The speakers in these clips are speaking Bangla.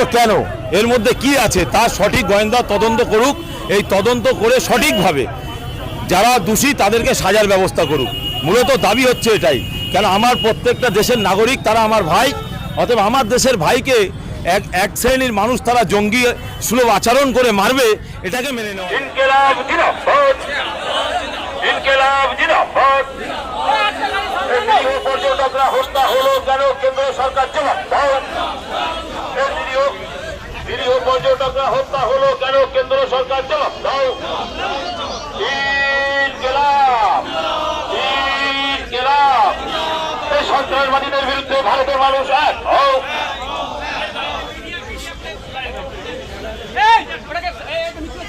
হলো কেন? এর মধ্যে কি আছে? তার সঠিক গোয়েন্দা তদন্ত করুক। এই তদন্ত করে সঠিকভাবে যারা দোষী তাদেরকে সাজার ব্যবস্থা করুক। মূলত দাবি হচ্ছে এটাই। কেন আমার প্রত্যেকটা দেশের নাগরিক তারা আমার ভাই, অতএব আমার দেশের ভাইকে এক এক শ্রেণির মানুষ তারা জঙ্গি সুলভ আচরণ করে মারবে, এটাকে মেনে নেওয়া। পর্যটকরা হলো কেন কেন্দ্র সরকার নিরীহ পর্যটকরা হত্যা হলো কেন? কেন্দ্র সরকার জবাব দাও। এই সন্ত্রাসবাদীদের বিরুদ্ধে ভারতের মানুষ এক। হোক এই ওটাকে এই একটা মিছিলের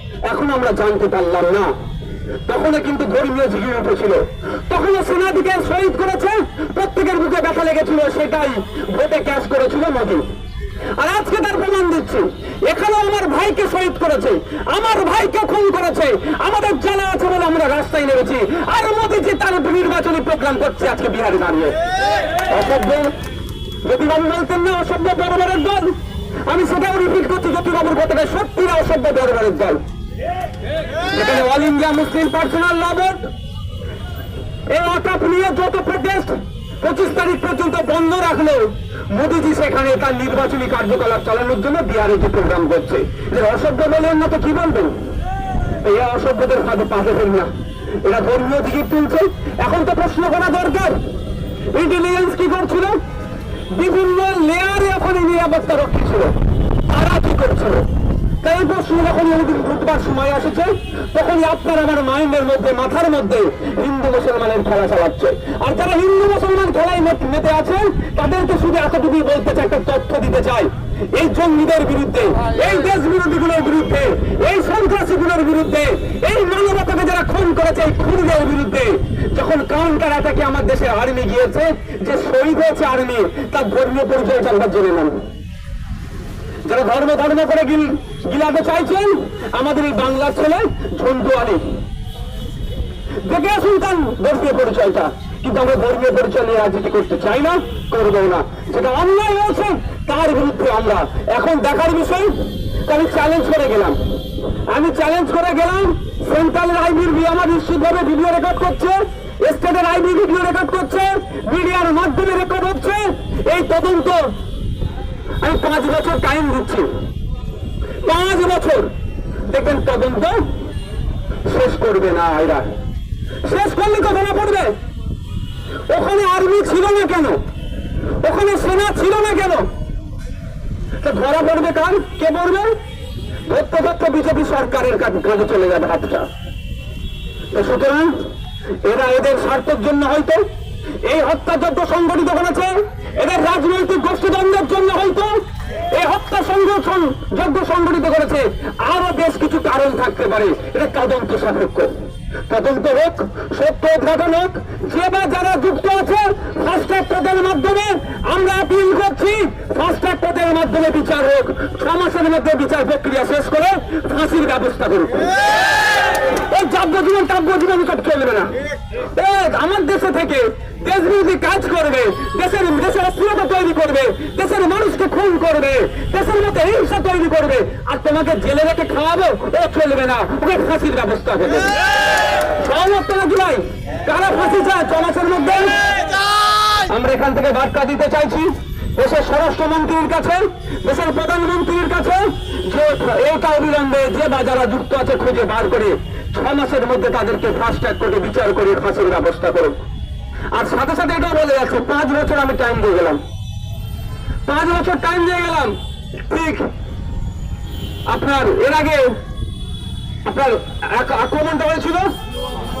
এখন আমরা জানতে পারলাম না। তখন কিন্তু ধর্মীয় ঝিঁকে উঠেছিল তখন সেনাদিকে শহীদ করেছে, প্রত্যেকের বুকে ব্যথা লেগেছিল, সেটাই ভোটে ক্যাশ করেছিল মোদী। আর আজকে তার প্রমাণ দিচ্ছি এখানে আমার ভাইকে শহীদ করেছে, আমার ভাইকে খুন করেছে, আমাদের জানা আছে বলে আমরা রাস্তায় নেমেছি, আর মোদীজি তার নির্বাচনী প্রোগ্রাম করছে আজকে বিহারে দাঁড়িয়ে। অসভ্য, জ্যোতিবাবু বলতেন না, অসভ্য বড়বারের দল। আমি সেটাও রিপিট করছি, জ্যোতিবাবুর কথাটা সত্যি অসভ্য বড়বারের দল। India Muslim personal law board এই অটাপ নিয়ে যত প্রটেস্ট পঁচিশ তারিখ পর্যন্ত বন্ধ রাখল মোদীজি সেখানে তার নির্বাচনী কার্যকলাপ চালানোর জন্য বিহারে যে প্রোগ্রাম করছে। যে অসভ্য বলেন না তো কি বলবেন? এই অসভ্যদের ফাঁদে পাশে ফেল না। এরা ধর্মীয় দিকে তুলছে। এখন তো প্রশ্ন করা দরকার। ইন্টেলিজেন্স কি করছিল? বিভিন্ন লেয়ারে এখন এই নিরাপত্তা রক্ষী ছিল। তারা কি করছিল? তাই প্রশ্ন যখন ইহুদিন ঘুরবার সময় এসেছে তখনই আপনার আমার মাইন্ডের মধ্যে, মাথার মধ্যে হিন্দু মুসলমানের খেলা চালাচ্ছে। আর যারা হিন্দু মুসলমান খেলায় মেতে- আছেন তাদেরকে শুধু এতটুকুই বলতে চাই, একটা তথ্য দিতে চাই। এই জঙ্গিদের বিরুদ্ধে, এই দেশ বিরোধীগুলোর বিরুদ্ধে, এই সন্ত্রাসীগুলোর বিরুদ্ধে, এই মানবতাকে যারা খুন করেছে, এই খুনিদের বিরুদ্ধে, যখন কাউন্টার অ্যাটাকে আমার দেশের আর্মি গিয়েছে, যে শহীদ হয়েছে আর্মি তার ধর্মীয় পরিচয়টা আমরা জেনে নেন যারা ধর্ম ধর্ম করে গিলাতে চাইছেন, আমাদের এই বাংলার ছেলে ঝন্টু আলী। দেখে আসুন তার ধর্মীয় পরিচয়টা। কিন্তু আমরা ধর্মীয় পরিচয় নিয়ে রাজনীতি করতে চাই না, করব না। যেটা অন্যায় হয়েছে, তার বিরুদ্ধে আমরা। এখন দেখার বিষয় আমি চ্যালেঞ্জ করে গেলাম। আমি চ্যালেঞ্জ করে গেলাম সেন্ট্রাল আইবির আমার নিশ্চিতভাবে ভিডিও রেকর্ড করছে স্টেটের আইবি ভিডিও রেকর্ড করছে মিডিয়ার মাধ্যমে রেকর্ড হচ্ছে। এই তদন্ত আমি পাঁচ বছর টাইম দিচ্ছি। পাঁচ বছর। দেখবেন তদন্ত শেষ করবে না এরা। শেষ করলে ধরা পড়বে। ওখানে আর্মি ছিল না কেন? ওখানে সেনা ছিল না কেন? ধরা পড়বে কার? কে পড়বে? ধরতে ধরতে বিজেপি সরকারের কাজে চলে যাবে হাতটা। সুতরাং এরা এদের স্বার্থের জন্য হয়তো এই হত্যাযজ্ঞ সংগঠিত করেছে। এদের রাজনৈতিক গোষ্ঠীদ্বন্দ্বের করেছে, আরও বেশ কিছু কারণ থাকতে পারে। এটা তদন্ত সাপেক্ষ। তদন্ত হোক, সত্য উদ্ঘাটন হোক, যে বা যারা যুক্ত আছে ফাস্ট মাধ্যমে আমরা আপিল করছি ফাস্ট মাধ্যমে বিচার হোক। ছ মাসের মধ্যে বিচার প্রক্রিয়া শেষ করে ফাঁসির ব্যবস্থা করুক আমার দেশে থেকে দেশ বিরোধী কাজ করবে, দেশের দেশের অস্থিরতা তৈরি করবে, দেশের মানুষকে খুন করবে, দেশের মধ্যে হিংসা তৈরি করবে। আর তোমাকে জেলে রেখে খাওয়াবো ও চলবে না। ওকে ফাঁসির ব্যবস্থা হবে স্বরাষ্ট্রমন্ত্রীর কাছে, দেশের প্রধানমন্ত্রীর কাছে, যে যে বা যুক্ত আছে, খুঁজে বার করে ছ মাসের মধ্যে তাদেরকে ফাস্ট ট্র্যাক করে বিচার করে ফাঁসির ব্যবস্থা করুক। আর সাথে সাথে এটাও বলে যাচ্ছে, পাঁচ বছর আমি টাইম দিয়ে গেলাম। পাঁচ বছর টাইম দিয়ে গেলাম। ঠিক। আপনার, এর আগে আপনার আক্রমণটা হয়েছিল।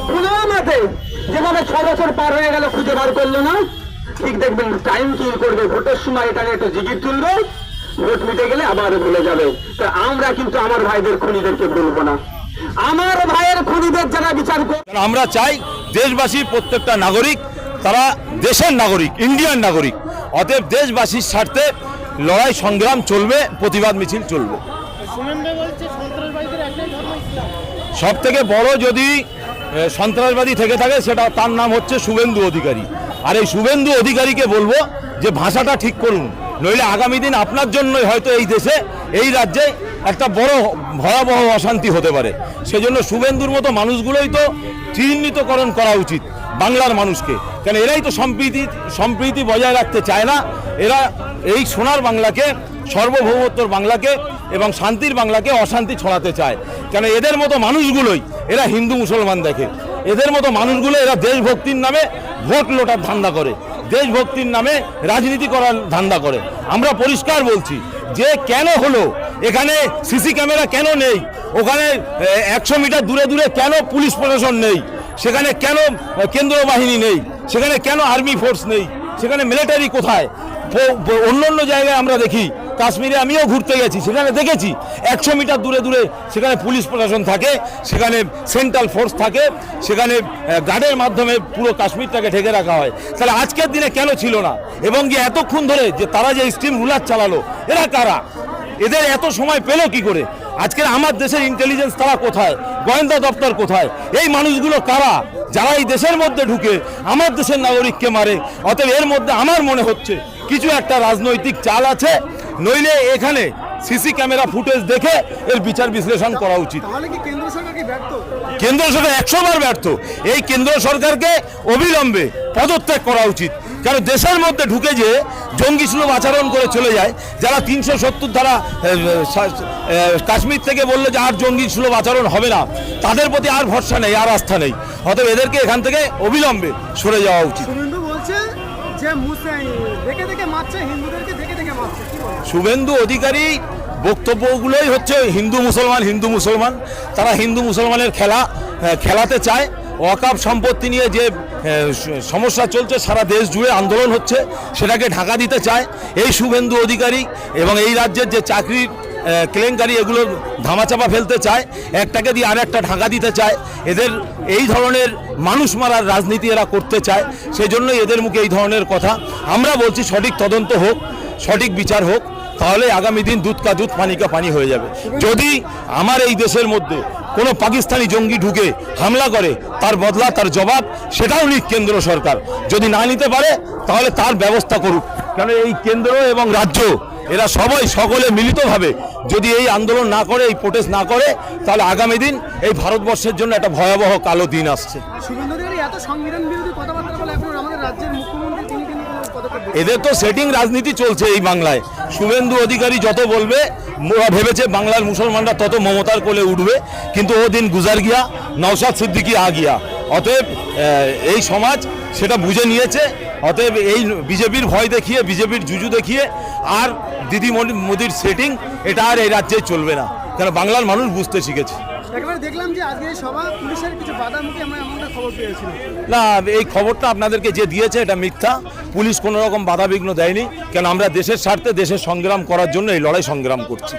পুলওয়ামাতে যেভাবে ছ বছর পার হয়ে গেল, খুঁজে বার করল না। ঠিক দেখবেন টাইম কিল করবে, ভোটের সময় এটা নিয়ে একটু জিগির তুলবে। ভোট মিটে গেলে আবার ভুলে যাবে। তা আমরা কিন্তু আমার ভাইদের, খুনিদেরকে বলব না। আমার ভাইয়ের খুনিদের যারা বিচার করবে আমরা চাই দেশবাসীর প্রত্যেকটা নাগরিক, তারা দেশের নাগরিক ইন্ডিয়ান নাগরিক। অতএব দেশবাসীর স্বার্থে লড়াই, সংগ্রাম চলবে, প্রতিবাদ মিছিল চলবে। সব থেকে বড় যদি সন্ত্রাসবাদী থেকে থাকে, সেটা তার নাম হচ্ছে শুভেন্দু অধিকারী। আর এই শুভেন্দু অধিকারীকে বলব যে ভাষাটা ঠিক করুন। নইলে আগামী দিন আপনার জন্যই হয়তো এই দেশে, এই রাজ্যে একটা বড় ভয়াবহ অশান্তি হতে পারে। সেজন্য শুভেন্দুর মতো মানুষগুলোই তো চিহ্নিতকরণ করা উচিত বাংলার মানুষকে। কেন এরাই তো সম্প্রীতি সম্প্রীতি বজায় রাখতে চায় না। এরা এই সোনার বাংলাকে, সার্বভৌমত্বর বাংলাকে এবং শান্তির বাংলাকে অশান্তি ছড়াতে চায়। কেন এদের মতো মানুষগুলোই, এরা হিন্দু মুসলমান দেখে, এদের মতো মানুষগুলো এরা দেশভক্তির নামে ভোট লোটার ধান্দা করে, দেশভক্তির নামে রাজনীতি করার ধান্দা করে। আমরা পরিষ্কার বলছি, যে কেন হলো এখানে সিসি ক্যামেরা কেন নেই? ওখানে একশো মিটার দূরে দূরে কেন পুলিশ প্রশাসন নেই? সেখানে কেন কেন্দ্রীয় বাহিনী নেই? সেখানে কেন আর্মি ফোর্স নেই? সেখানে মিলিটারি কোথায়? অন্য অন্য জায়গায় আমরা দেখি, কাশ্মীরে আমিও ঘুরতে গেছি, সেখানে দেখেছি। একশো মিটার দূরে দূরে সেখানে পুলিশ প্রশাসন থাকে, সেখানে সেন্ট্রাল ফোর্স থাকে, সেখানে গার্ডের মাধ্যমে পুরো কাশ্মীরটাকে ঢেকে রাখা হয়। তাহলে আজকের দিনে কেন ছিল না? এবং যে এতক্ষণ ধরে যে তারা যে স্টিম রুলার চালালো, এরা কারা? এদের এত সময় পেল কি করে? আজকের আমার দেশের ইন্টেলিজেন্স তারা কোথায়? গোয়েন্দা দপ্তর কোথায়? এই মানুষগুলো কারা? যারা এই দেশের মধ্যে ঢুকে আমার দেশের নাগরিককে মারে অতএব এর মধ্যে আমার মনে হচ্ছে কিছু একটা রাজনৈতিক চাল আছে নইলে এখানে সিসি ক্যামেরা ফুটেজ দেখে এর বিচার বিশ্লেষণ করা উচিত। সরকার কেন্দ্র সরকার একশো বার ব্যর্থ। এই কেন্দ্র সরকারকে অবিলম্বে পদত্যাগ করা উচিত। কারণ দেশের মধ্যে ঢুকে যে জঙ্গি সুলভ আচরণ করে চলে যায় যারা তিনশো সত্তর ধারা কাশ্মীর থেকে বলল যে আর জঙ্গি সুলভ আচরণ হবে না তাদের প্রতি আর ভরসা নেই আর আস্থা নেই। অতএব এদেরকে এখান থেকে অবিলম্বে সরে যাওয়া উচিত। শুভেন্দু অধিকারী বক্তব্যগুলোই হচ্ছে হিন্দু মুসলমান হিন্দু মুসলমান। তারা হিন্দু মুসলমানের খেলা খেলাতে চায় ওয়াকাপ সম্পত্তি নিয়ে যে সমস্যা চলছে, সারা দেশ জুড়ে আন্দোলন হচ্ছে, সেটাকে ঢাকা দিতে চায়। এই শুভেন্দু অধিকারী এবং এই রাজ্যের যে চাকরির কেলেঙ্কারি এগুলো ধামাচাপা ফেলতে চায়, একটাকে দিয়ে আর একটা ঢাকা দিতে চায়। এদের এই ধরনের মানুষ মারার রাজনীতি এরা করতে চায় সেই জন্যই এদের মুখে এই ধরনের কথা। আমরা বলছি সঠিক তদন্ত হোক, সঠিক বিচার হোক, তাহলে আগামী দিন দুধ কা দুধ, পানি কা পানি হয়ে যাবে। যদি আমার এই দেশের মধ্যে কোনো পাকিস্তানি জঙ্গি ঢুকে হামলা করে, তার বদলা, তার জবাব, সেটাও নিক কেন্দ্র সরকার। যদি না নিতে পারে, তাহলে তার ব্যবস্থা করুক। কেন এই কেন্দ্র এবং রাজ্য, এরা সবাই সকলে মিলিতভাবে যদি এই আন্দোলন না করে, এই প্রোটেস্ট না করে, তাহলে আগামী দিন এই ভারতবর্ষের জন্য একটা ভয়াবহ কালো দিন আসছে। এত সংবিধান বিরোধী কথাবার্তা বলে এখন আমাদের রাজ্যের মুখ্যমন্ত্রী তিনি কিন্তু কোনো পদক্ষেপ নেন। এদের তো সেটিং রাজনীতি চলছে এই বাংলায়। শুভেন্দু অধিকারী যত বলবে ভেবেছে বাংলার মুসলমানরা তত মমতার কোলে উঠবে, কিন্তু ও দিন গুজার গিয়া, নওশাদ সিদ্দিকি আ গিয়া। অতএব এই সমাজ সেটা বুঝে নিয়েছে, অতএব এই বিজেপির ভয় দেখিয়ে, বিজেপির জুজু দেখিয়ে, আর দিদি মোদির সেটিং এটা আর এই রাজ্যে চলবে না। কারণ বাংলার মানুষ বুঝতে শিখেছে। দেখলাম যে আজকে সভা পুলিশের কিছু আমরা এমনটা খবর না, এই খবরটা আপনাদেরকে যে দিয়েছে এটা মিথ্যা। পুলিশ কোনো রকম বাধাবিঘ্ন দেয়নি। কেন আমরা দেশের স্বার্থে দেশের সংগ্রাম করার জন্য এই লড়াই সংগ্রাম করছি।